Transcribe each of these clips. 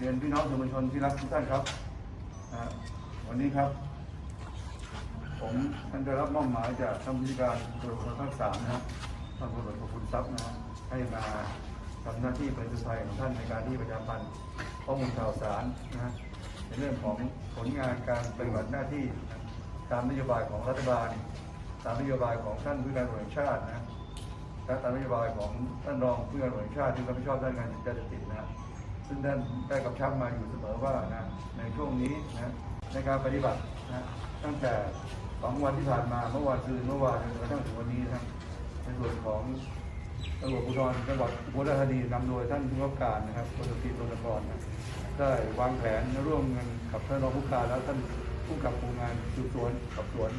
เรียนพี่น้องสื่อมวลชนที่รักทุกท่านครับ วันนี้ครับ ผมท่านได้รับมอบหมายจากท่านผู้การตำรวจภูธรภาคสามนะครับท่านตำรวจคุณทรัพย์นะครับให้มาทำหน้าที่เป็นตัวแทนของท่านในการที่ประชาพันธ์ข้อมูลข่าวสารนะฮะในเรื่องของผลงานการปฏิบัติหน้าที่ ตามนโยบายของรัฐบาล ตามนโยบายของท่านผู้การตำรวจชาตินะและตามนโยบายของท่านรองผู้การตำรวจชาติที่รับผิดชอบด้านการจัดการติดนะฮะ ซึ่งท่านได้กำชับมาอยู่เสมอว่านะในช่วงนี้นะในการปฏิบัตินะตั้งแต่สองวันที่ผ่านมาเมื่อวานคืนเมื่อวานจนกระทั่งถึงวันนี้นะครับในส่วนของตำรวจภูธรจังหวัดอุบลราชธานีนำโดยท่านผู้ว่าการนะครับพลตรีตนกรนะได้วางแผนร่วมกันกับท่านรองผู้การและท่านผู้กับผู้งานสืบสวนสอบสวน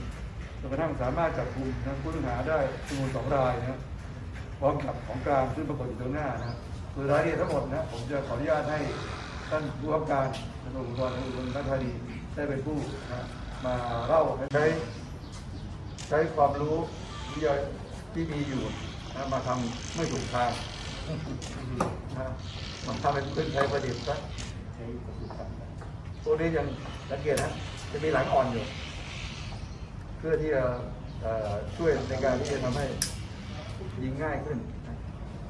จนกระทั่งสามารถจับกลุ่มนะผู้ต้องหาได้จำนวนสองรายนะพร้อมกับของกลางซึ่งปรากฏอยู่ตรงหน้านะครับ คือรายละเอียดทั้งหมดนะผมจะขออนุญาตให้ท่านผู้ว่าการตำรวจภูธรจังหวัดอุบลราชธานีได้เป็นผู้นะมาเล่าใช้ใช้ความรู้ที่ที่มีอยู่นะมาทำไม่ถูกทางนะมันทำเป็นขึ้นใช้ประดิษฐ์ซะตัวนี้ยังสังเกตนะจะมีหลังอ่อนอยู่ เพื่อที่จะช่วยในการที่จะทำให้ยิงง่ายขึ้น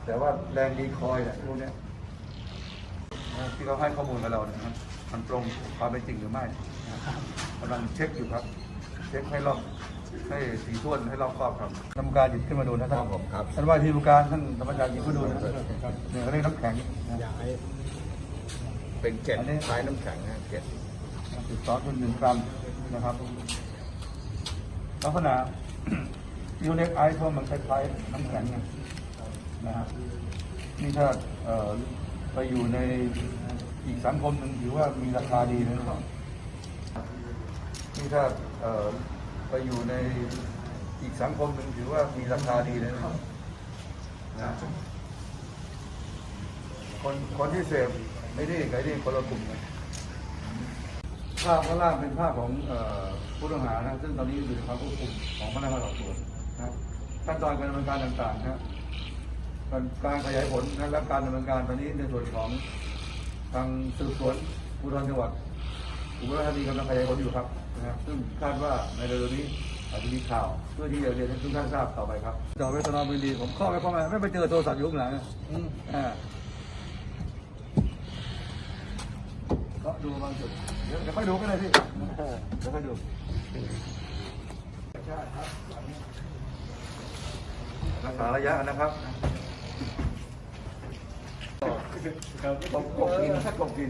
แต่ว่าแรงดีคอยเนี่ยพวกเนี้ยนะที่เขาให้ข้อมูลกับเราเนี่ยนะครับมันตรงความเป็นจริงหรือไม่นะครับกำลังเช็คอยู่ครับ เช็คให้รอบให้สีท้วนให้รอบครอบครับทำการหยิบขึ้นมาดูนะท่านครับผมครับท่านว่าที่ผู้การท่านธรรมการหยิบขึ้นมาดูนะครับเนี่ยเขาเรียกน้ำแข็งนะเป็นเกล็ดอันนี้คล้ายน้ำแข็งนะเกล็ดสิบสองจุดหนึ่งกรัมนะครับลักษณะยูเล็กไอซ์เพราะมันคล้ายๆน้ำแข็งไง นะฮะนี่ถ้าไปอยู่ในอีกสังคมหนึ่งถือว่ามีราคาดีนะครับนี่ถ้าไปอยู่ในอีกสังคมหนึ่งถือว่ามีราคาดีนะครับนะคนคนที่เสพไม่ได้ไงนี่คนละกลุ่มกันภาพข้างล่างเป็นภาพของผู้ต้องหานะซึ่งตอนนี้อยู่ในความควบคุมของพนักงานสอบสวนนะครับขั้นตอนการดำเนินการต่างๆนะครับ การขยายผลนะและการดำเนินการตอนนี้ในส่วนของทางสืบสวนภูธรจังหวัดอุบลราชธานีกำลังขยายผลอยู่ครับนะครับ ซึ่งคาดว่าในเร็วๆนี้อาจจะมีข่าวเพื่อที่จะเรียนให้ทุกท่านทราบต่อไปครับต่อไปสนอบินดีผมเข้าไปเข้ามาไม่ไปเจอโทรศัพท์อยู่ข้างหลังอ่าก็ดูบางจุดเดี๋ยวเดี๋ยวค่อยดูก็ได้พี่เดี๋ยวค่อยดูรักษาระยะนะครับ กบกบกิ